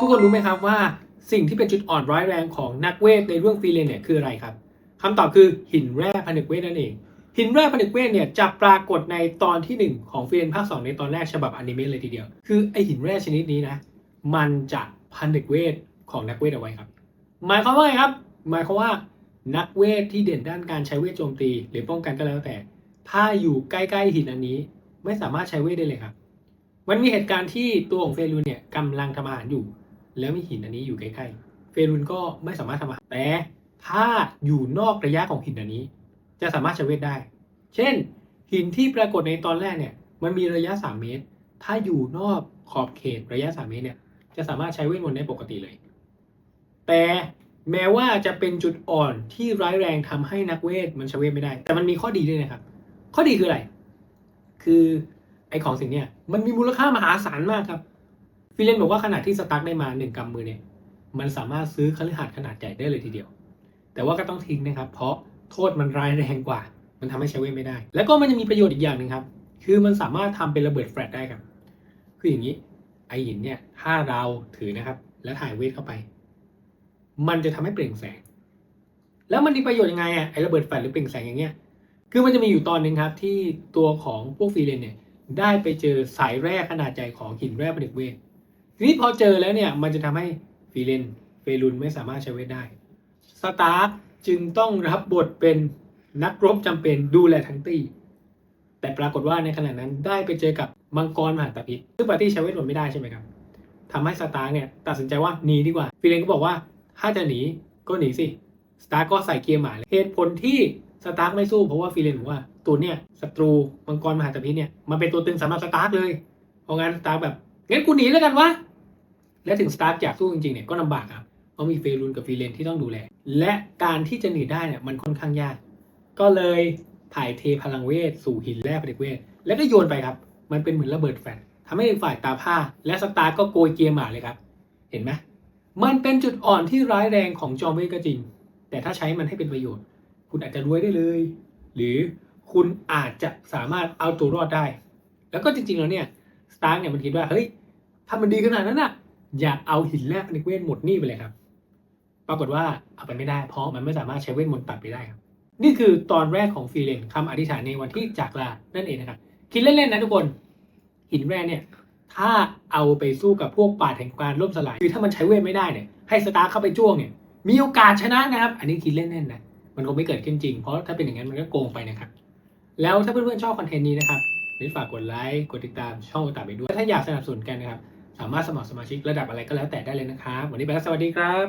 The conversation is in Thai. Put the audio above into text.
ทุกคนรู้ไหมครับว่าสิ่งที่เป็นจุดอ่อนร้ายแรงของนักเวทในเรื่องฟรีเลนเนี่ยคืออะไรครับคำตอบคือหินแร่ผนึกเวทนั่นเอง หินแร่ผนึกเวทเนี่ยจะปรากฏในตอนทีหนึ่1 ของฟรีเลนภาค 2 ในตอนแรกฉบับอนิเมะเลยทีเดียว คือไอหินแร่ชนิดนี้นะ มันจะผนึกเวทของนักเวทเอาไว้ครับ หมายความว่าไงครับ หมายความว่านักเวทที่เด่นด้านการใช้เวทโจมตี หรือป้องกันก็แล้วแต่ ถ้าอยู่ใกล้ๆหินอันนี้ ไม่สามารถใช้เวทได้เลยครับ มันมีเหตุการณ์ที่ตัวของเฟรูเนี่ยกำลังทำอาหารอยู่ แล้วมีหินอันนี้อยู่ใกล้ๆ เฟรุนก็ไม่สามารถทำอาหารแต่ถ้าอยู่นอกระยะของหินอันนี้ จะสามารถชเวทได้ เช่น หินที่ปรากฏในตอนแรกเนี่ยมันมีระยะ 3 เมตร ถ้าอยู่นอกขอบเขตระยะ 3 เมตรเนี่ยจะสามารถใช้เวทมนต์ได้ปกติเลย แต่แม้ว่าจะเป็นจุดอ่อนที่ร้ายแรงทำให้นักเวทมันใช้เวทไม่ได้ แต่มันมีข้อดีด้วยนะครับ ข้อดีคืออะไร คือไอของสิ่งเนี้ยมันมีมูลค่ามหาศาลมากครับ ฟิเลนบอกว่าขนาดที่สตั๊กได้มาหนึ่งกำมือเนี่ยมันสามารถซื้อคฤหาสน์ขนาดใหญ่ได้เลยทีเดียว แต่ว่าก็ต้องทิ้งนะครับ เพราะโทษมันร้ายแรงกว่า มันทำให้ใช้เวทไม่ได้ แล้วก็มันจะมีประโยชน์อีกอย่างหนึ่งครับ คือมันสามารถทำเป็นระเบิดแฟลชได้ครับ คืออย่างนี้ไอหินเนี่ยถ้าเราถือนะครับ แล้วถ่ายเวทเข้าไป มันจะทำให้เปล่งแสง แล้วมันมีประโยชน์ยังไงอะไอระเบิดแฟลชหรือเปล่งแสงอย่างเงี้ย คือมันจะมีอยู่ตอนหนึ่งครับ ที่ตัวของพวกฟรีเลนเนี่ยได้ไปเจอสายแร่ขนาดใหญ่ของหินแร่ผนึกเวท ทีนี้พอเจอแล้วเนี่ยมันจะทำให้ฟีเลนเฟรุนไม่สามารถใช้เวทได้สตาร์จึงต้องรับบทเป็นนักรบจำเป็นดูแลทั้งตี้ แต่ปรากฏว่าในขณะนั้นได้ไปเจอกับมังกรมหาตพิษซึ่งปาร์ตี้ใช้เวทมนต์ไม่ได้ใช่ไหมครับทำให้สตาร์เนี่ยตัดสินใจว่าหนีดีกว่าฟีเลนก็บอกว่าถ้าจะหนีก็หนีสิสตาร์ก็ใส่เกียร์หมาเลยเหตุผลที่สตาร์ไม่สู้เพราะว่าฟีเลนบอกว่าตัวเนี่ยศัตรูมังกรมหาตพิษเนี่ยมันเป็นตัวตึงสำหรับสตาร์เลยเพราะงั้นสตาร์แบบ งั้นกูหนีแล้วกันวะและถึงสตาร์กอยากสู้จริงๆเนี่ยก็ลำบากครับเพราะมีเฟรุนกับฟีเลนที่ต้องดูแล และการที่จะหนีได้เนี่ยมันค่อนข้างยาก ก็เลยถ่ายเทพลังเวทสู่หินแร่ผลิตเวท แล้วก็โยนไปครับ มันเป็นเหมือนระเบิดแฟลชทำให้ฝ่ายตาผ้า และสตาร์ก็โกยเกียร์หมาเลยครับ เห็นไหมมันเป็นจุดอ่อนที่ร้ายแรงของจอมเวทก็จริง แต่ถ้าใช้มันให้เป็นประโยชน์ คุณอาจจะรวยได้เลย หรือคุณอาจจะสามารถเอาตัวรอดได้ แล้วก็จริงๆแล้วเนี่ยสตาร์เนี่ยมันคิดว่าเฮ้ย ถ้ามันดีขนาดนั้นน่ะ อยากเอาหินแร่ผนึกเวทหมดนี่ไปเลยครับ ปรากฏว่าเอาไปไม่ได้ เพราะมันไม่สามารถใช้เวทมนต์ตัดไปได้ครับ นี่คือตอนแรกของฟีเลนคำอธิษฐานในวันที่จากลา นั่นเองนะครับ คิดเล่นๆนะทุกคน หินแร่เนี่ย ถ้าเอาไปสู้กับพวกป่าแห่งการล่มสลาย คือถ้ามันใช้เวทไม่ได้เนี่ย ให้สตาร์เข้าไปจ้วงเนี่ย มีโอกาสชนะนะครับ อันนี้คิดเล่นๆนะ มันคงไม่เกิดขึ้นจริง เพราะถ้าเป็นอย่างนั้นมันก็โกงไปนะครับ แล้วถ้าเพื่อนๆชอบคอนเทนต์นี้นะครับอย่าลืมฝากกดไลค์ กดติดตามช่องโอตาไปด้วย ถ้าอยากสนับสนุนกันนะครับ สามารถสมัครสมาชิกระดับอะไรก็แล้วแต่ได้เลยนะครับ วันนี้ไปแล้วสวัสดีครับ